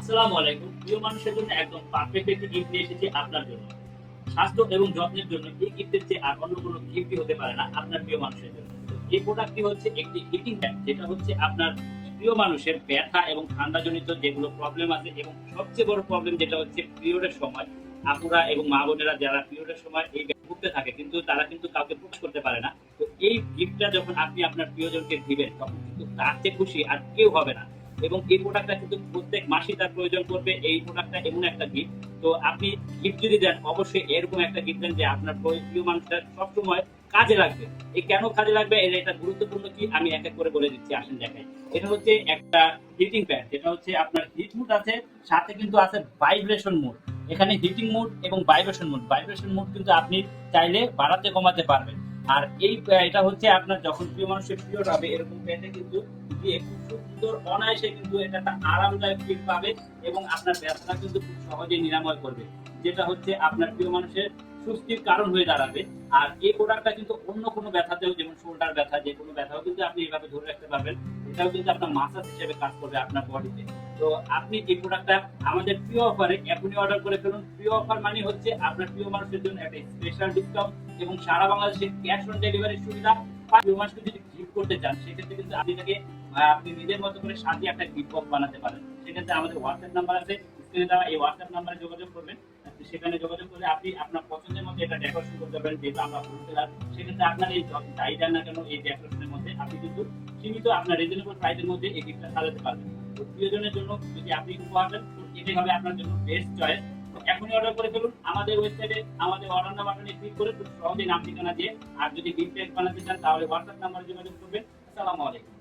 আসসালামু আলাইকুম। প্রিয় মানুষের জন্য একদম পারফেক্ট একটি গিফট নিয়ে এসেছি আপনার জন্য। স্বাস্থ্য এবং যত্নের জন্য এই গিফটের চেয়ে আর অন্য কোনো গিফটই হতে পারে না আপনার প্রিয় মানুষের জন্য। এই প্রোডাক্টটি হচ্ছে একটি হিটিং প্যাড যেটা হচ্ছে আপনার প্রিয় মানুষের ব্যথা এবং ঠান্ডাজনিত যেগুলো প্রবলেম আছে এবং সবচেয়ে বড় প্রবলেম যেটা হচ্ছে পিরিয়ডের সময়, আপুরা এবং মা বোনেরা যারা পিরিয়ডের সময় এই ভুগতে থাকে, কিন্তু তারা কিন্তু কাউকে প্রকাশ করতে পারে না। তো এই গিফটটা যখন আপনি আপনার প্রিয়জনকে দিবেন, তখন কিন্তু তার চেয়ে খুশি আর কেউ হবে না। এবং এই প্রোডাক্টটা কিন্তু প্রত্যেক মাসে তার প্রয়োজন করবে এই প্রোডাক্টটা এমন একটা গিফট তো আপনি গিফট যদি দেন, অবশ্যই এরকম একটা গিফট দেন যে আপনার প্রিয় মানুষটা সবসময় কাজে লাগবে। এই কেন কাজে লাগবে? এর এটা গুরুত্বপূর্ণ কি? আমি এক এক করে বলে দিচ্ছি, আসেন দেখাই। এটা হচ্ছে একটা হিটিং প্যাড যেটা হচ্ছে আপনার হিট মুড আছে, সাথে কিন্তু আছে ভাইব্রেশন মুড এখানে হিটিং মুড এবং ভাইব্রেশন মুড ভাইব্রেশন মুড কিন্তু আপনি চাইলে বাড়াতে কমাতে পারবেন। আর এই এটা হচ্ছে আপনার যখন প্রিয় মানুষের পিরিয়ড হবে, এরকম প্যাডে কিন্তু সুন্দর, অনায়াসে কিন্তু এটা একটা আরামদায়ক ফিল পাবে এবং আপনার ব্যথাটা কিন্তু খুব সহজে নিরাময় করবে, যেটা হচ্ছে আপনার প্রিয় মানুষের সুস্থির কারণ হয়ে দাঁড়াবে। আর এই প্রোডাক্টটা কিন্তু অন্য কোনো ব্যথাতেও, যেমন শোল্ডার ব্যথা যে কোনো ব্যথাও কিন্তু আপনি এইভাবে ধরে রাখতে পারবেন। এটাও কিন্তু আপনার মাসাজ হিসেবে কাজ করবে আপনার বডিতে তো আপনি এই প্রোডাক্টটা আমাদের প্রিয় অফারে এখনই অর্ডার করে ফেলুন। প্রিয় অফার মানে হচ্ছে আপনার প্রিয় মানুষের জন্য একটা স্পেশাল ডিসকাউন্ট এবং সারা বাংলাদেশে ক্যাশ অন ডেলিভারির সুবিধা। প্রিয় মানুষকে যদি গিফট করতে চান, সেক্ষেত্রে কিন্তু আপনি তাকে আপনি নিজের মতো করে সাজিয়ে একটা গিফট বক্স বানাতে পারেন। সেক্ষেত্রে আমাদের হোয়াটসঅ্যাপ নাম্বার আছে স্ক্রিনে দেওয়া এই হোয়াটসঅ্যাপ নাম্বারে যোগাযোগ করবেন। সেখানে যোগাযোগ করে আপনি আপনার পছন্দের মধ্যে এটা ডেকোরেশন করতে পারেন, যেহেতু আমরা হোলসেলার সেক্ষেত্রে আপনার এই চাই না কেন এই ডেকোরেশনের মধ্যে আপনি কিন্তু সীমিত আপনার রিজনেবল প্রাইসের মধ্যে এই গিফটটা সাজাতে পারবেন। প্রিয়জনের জন্য যদি আপনি উপহার দেন এটাই হবে আপনার জন্য বেস্ট চয়েস এখনই অর্ডার করে ফেলুন। আমাদের ওয়েবসাইটে আমাদের অর্ডার বাটনে ক্লিক করে খুব সহজেই নাম ঠিকানা দিয়ে, আর যদি গিফট বানাতে চান, তাহলে হোয়াটসঅ্যাপ নাম্বারে যোগাযোগ করবেন। আসসালামু আলাইকুম।